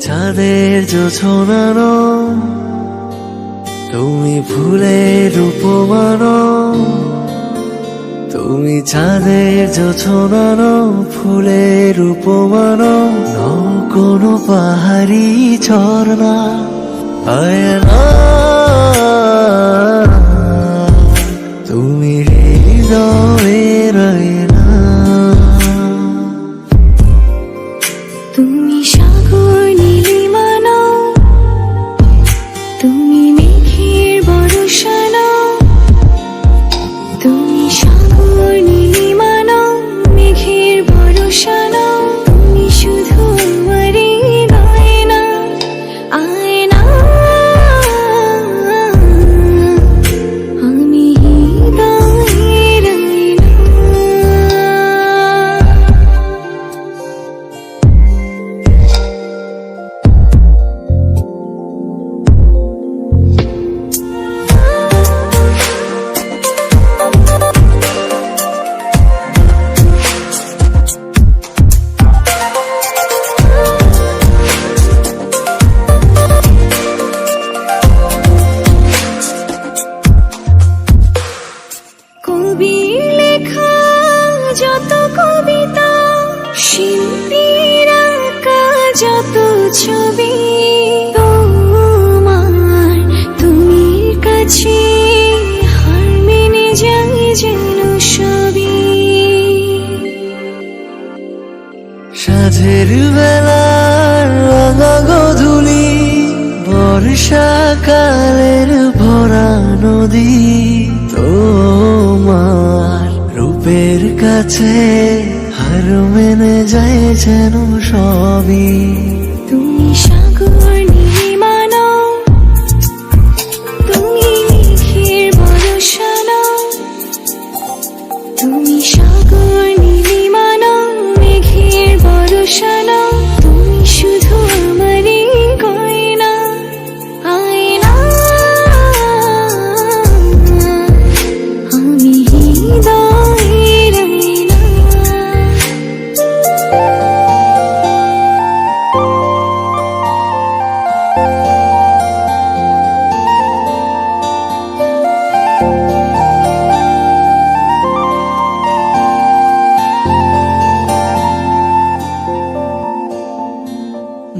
চাঁদের জোছনানো তুমি ফুলের উপমানো, তুমি চাঁদের জোছনানো ফুলের উপমানো, নও কোনো পাহাড়ি ঝর্ণা আয়না তুমি হৃদয়ের শিল্পীর আঁকা যত ছবি, তোমার তুমি কাছে হার মেনে যায় যেন সবই। গধুলি বর্ষাকালের ভরা নদী, তোমার রূপের কাছে হার মেনে যায় যেন সবই। তুমি সাগর তুমি সাগর নীলিমানো মেঘের বরসানো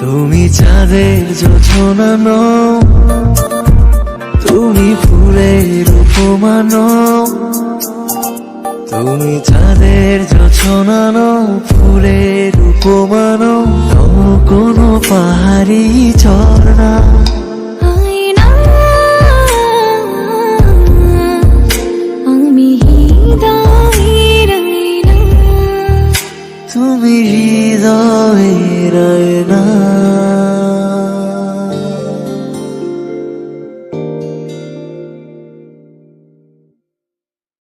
তুমি চাঁদের যোছনানো তুমি ফুলের উপমানো তুমি চাঁদের যোছনানো ফুলের উপমানো নও কোনো পাহাড়ি ঝর্ণা।